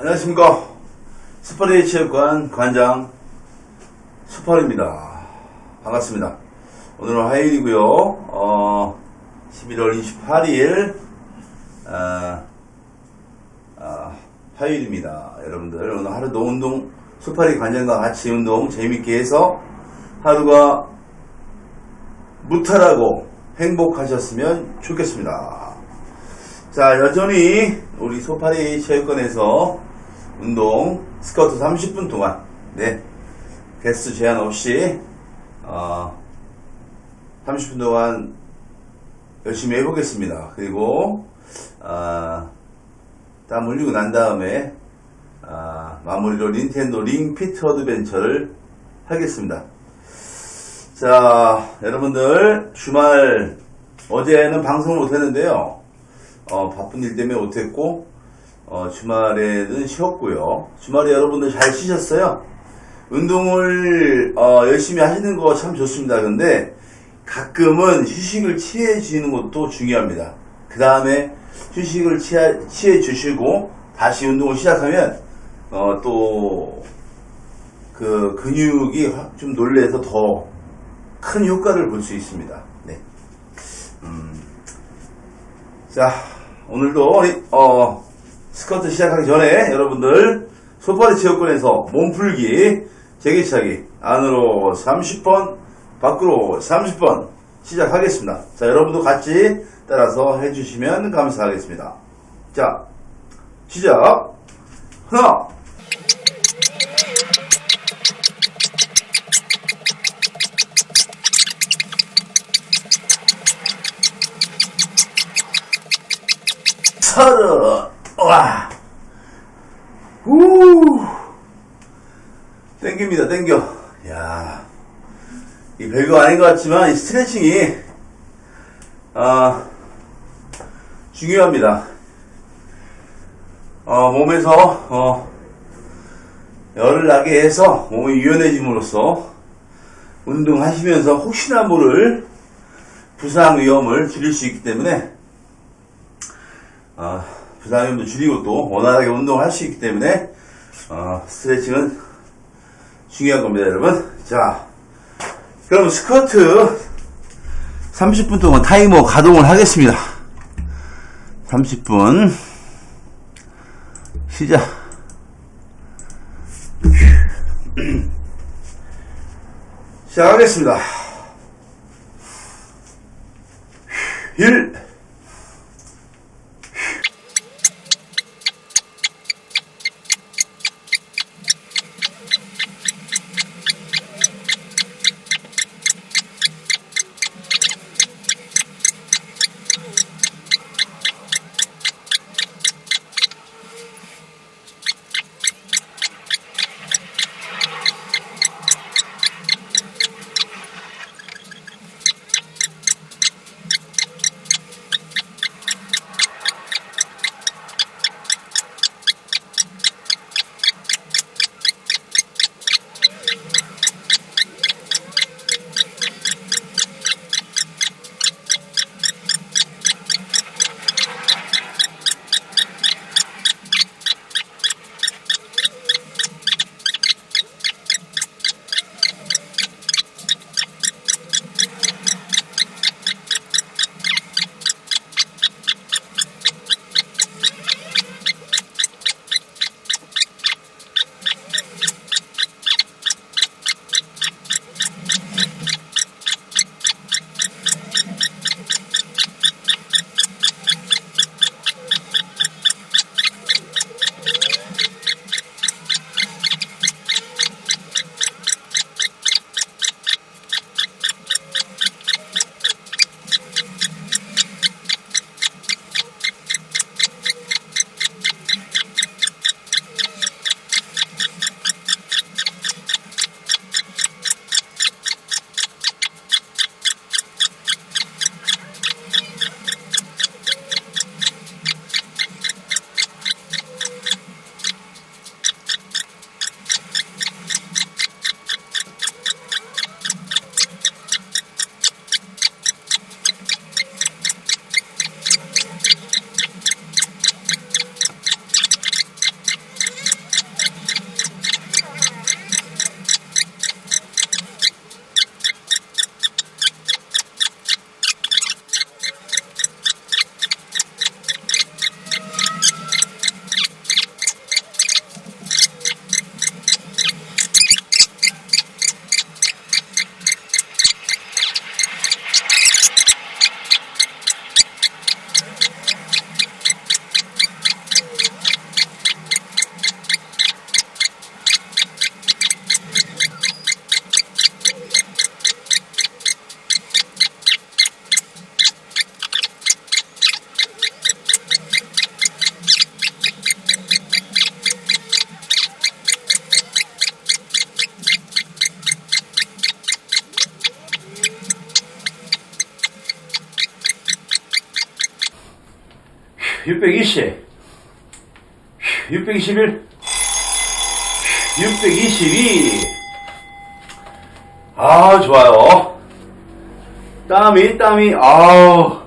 안녕하십니까. 스파레이 체육관 관장 수팔입니다. 반갑습니다. 오늘은 화요일이고요. 어, 11월 28일, 아, 아, 화요일입니다. 여러분들, 오늘 하루도 운동, 수파리 관장과 같이 운동 재밌게 해서 하루가 무탈하고 행복하셨으면 좋겠습니다. 자, 여전히 우리 소파리 체육관에서 운동 스쿼트 30분 동안, 네, 개수 제한 없이, 어, 30분 동안 열심히 해보겠습니다. 그리고, 아, 땀 흘리고 난 다음에, 아, 마무리로 닌텐도 링 피트 어드벤처를 하겠습니다. 자, 여러분들, 주말, 어제는 방송을 못했는데요. 어, 바쁜 일 때문에 못했고, 어, 주말에는 쉬었고요. 주말에 여러분들 잘 쉬셨어요? 운동을, 어, 열심히 하시는 거 참 좋습니다. 근데, 가끔은 휴식을 취해 주는 것도 중요합니다. 그 다음에 휴식을 취해, 취해 주시고, 다시 운동을 시작하면, 어, 또, 그 근육이 확좀 놀래서 더 큰 효과를 볼 수 있습니다. 네. 음. 자, 오늘도 어, 스쿼트 시작하기 전에 여러분들 소파리 체육관에서 몸풀기 재기차기 안으로 30번, 밖으로 30번 시작하겠습니다. 자, 여러분도 같이 따라서 해주시면 감사하겠습니다. 자, 시작. 하나, 서른, 와, 우, 땡깁니다, 땡겨. 야, 이 별거 아닌 것 같지만 이 스트레칭이 아 중요합니다. 어, 몸에서 어, 열을 나게 해서 몸이 유연해짐으로써 운동하시면서 혹시나 모를 부상 위험을 줄일 수 있기 때문에 어, 부상 위험도 줄이고 또 원활하게 운동할 수 있기 때문에 어, 스트레칭은 중요한 겁니다, 여러분. 자, 그럼 스쿼트 30분 동안 타이머 가동을 하겠습니다. 30분 시작. 시작하겠습니다. 1 620, 621, 622. 아, 좋아요. 땀이, 땀이, 아우.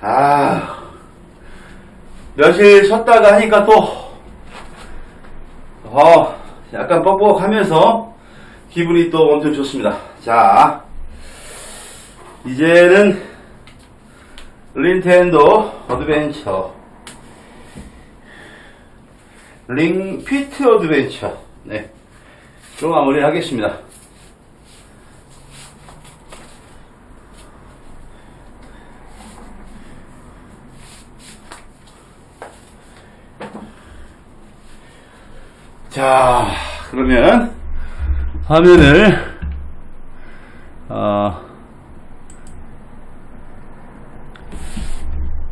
아. 며칠 쉬었다가 하니까 또, 어, 약간 뻑뻑하면서 기분이 또 엄청 좋습니다. 자, 이제는 닌텐도 어드벤처. 링 피트 어드벤처. 네, 또 마무리 하겠습니다. 자, 그러면 화면을 어,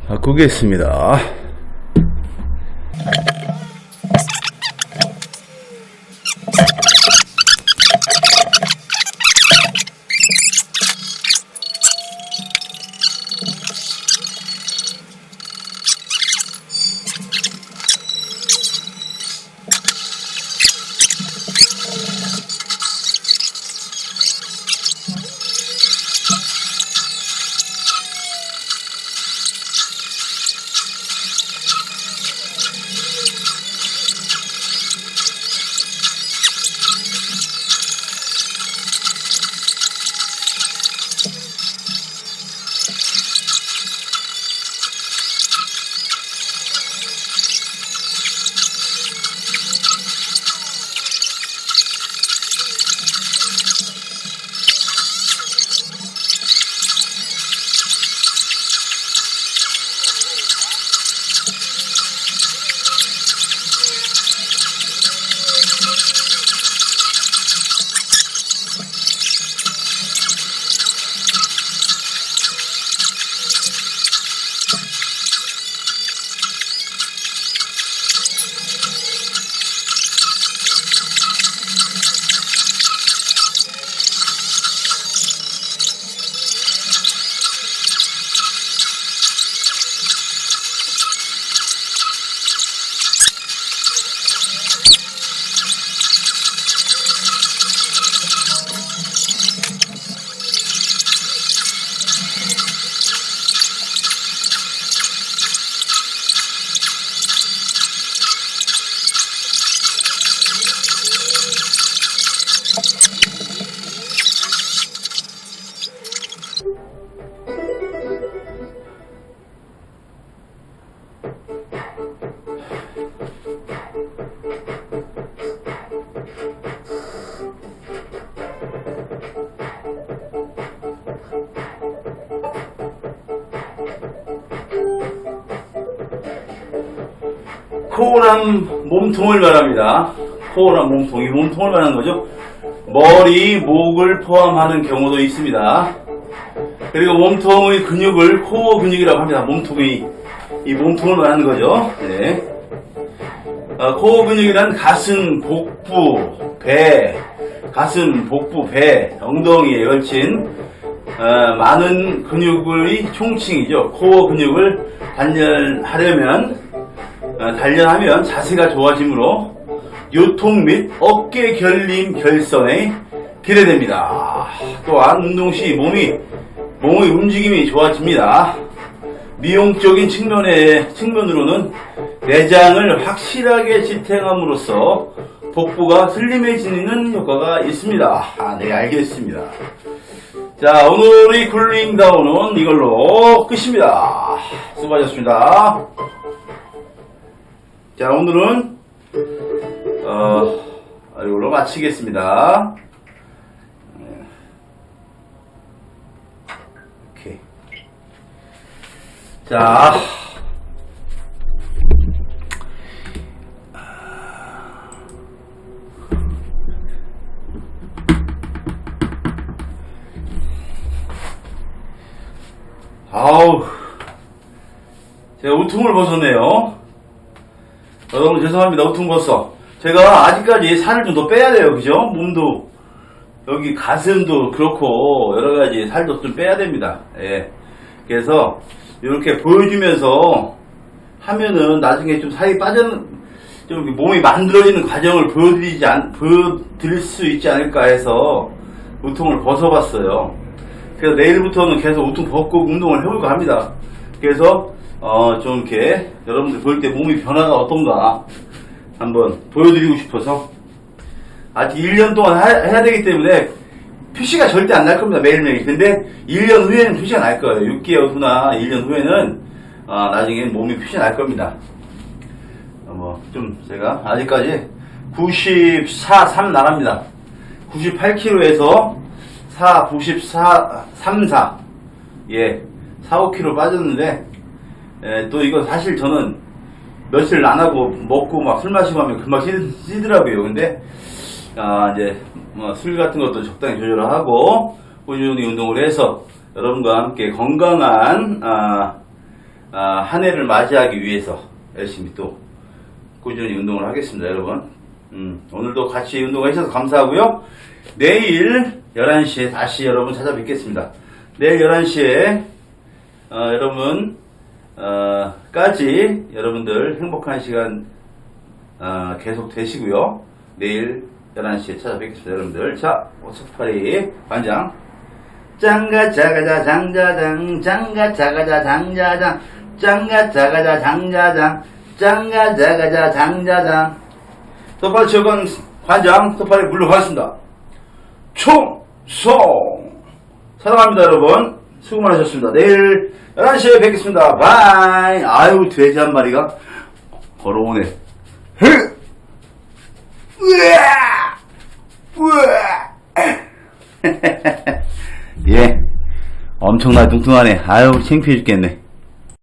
바꾸겠습니다. 코어랑 몸통을 말합니다. 코어랑 몸통, 이 몸통을 말하는 거죠. 머리, 목을 포함하는 경우도 있습니다. 그리고 몸통의 근육을 코어 근육이라고 합니다. 몸통의 이 몸통을 말하는 거죠. 네. 어, 코어 근육이란 가슴, 복부, 배, 가슴, 복부, 배, 엉덩이에 걸친 어, 많은 근육의 총칭이죠. 코어 근육을 단련하려면 어, 단련하면 자세가 좋아지므로 요통 및 어깨 결림 결선에 기대됩니다. 또한 운동 시 몸이 몸의 움직임이 좋아집니다. 미용적인 측면의 측면으로는 내장을 확실하게 지탱함으로써 복부가 슬림해지는 효과가 있습니다. 아, 네, 알겠습니다. 자, 오늘의 쿨링다운은 이걸로 끝입니다. 수고하셨습니다. 자, 오늘은, 어, 이걸로 마치겠습니다. 네. 오케이. 자. 아우, 제가 우퉁을 벗었네요. 여러분 죄송합니다. 우퉁 벗어. 제가 아직까지 살을 좀 더 빼야 돼요. 그죠? 몸도, 여기 가슴도 그렇고, 여러 가지 살도 좀 빼야 됩니다. 예. 그래서, 이렇게 보여주면서 하면은 나중에 좀 살이 빠져는 좀 몸이 만들어지는 과정을 보여드리지 않, 보여드릴 수 있지 않을까 해서 우통을 벗어봤어요. 그래서 내일부터는 계속 우통 벗고 운동을 해볼까 합니다. 그래서 어, 좀 이렇게 여러분들 볼 때 몸이 변화가 어떤가 한번 보여드리고 싶어서 아직 1년 동안 하- 해야 되기 때문에 표시가 절대 안 날 겁니다 매일매일. 근데 1년 후에는 표시가 날 거예요. 6개월 후나 1년 후에는 아, 나중에 몸이 표시 날 겁니다. 어, 뭐좀 제가 아직까지 94, 3 나갑니다. 98kg에서 4, 94, 3, 4 예, 4, 5kg 빠졌는데 예, 또 이거 사실 저는 며칠 안 하고 먹고 막 술 마시고 하면 금방 찌- 찌더라고요. 근데 아, 이제 뭐 술 같은 것도 적당히 조절을 하고 꾸준히 운동을 해서 여러분과 함께 건강한 아, 아, 한 해를 맞이하기 위해서 열심히 또 꾸준히 운동을 하겠습니다, 여러분. 음, 오늘도 같이 운동해 주셔서 감사하고요. 내일 11시에 다시 여러분 찾아뵙겠습니다. 내일 11시에 어, 여러분 어, 까지 여러분들 행복한 시간 어, 계속 되시고요. 내일 11시에 찾아뵙겠습니다, 여러분들. 자, 오스파리 관장. 짱가 자가자 장자장 짱가 자가자 장자장 짱가 자가자 장자장 짱가 자가자 장자장 소파리 최건 관장 소파리 물러가겠습니다. 총송 사랑합니다 여러분 수고 많으셨습니다. 내일 11시에 뵙겠습니다. 바이 아유 돼지 한 마리가 걸어오네. 흐! 으아! 으아! 예. 엄청나게 뚱뚱하네. 아유, 창피해 죽겠네.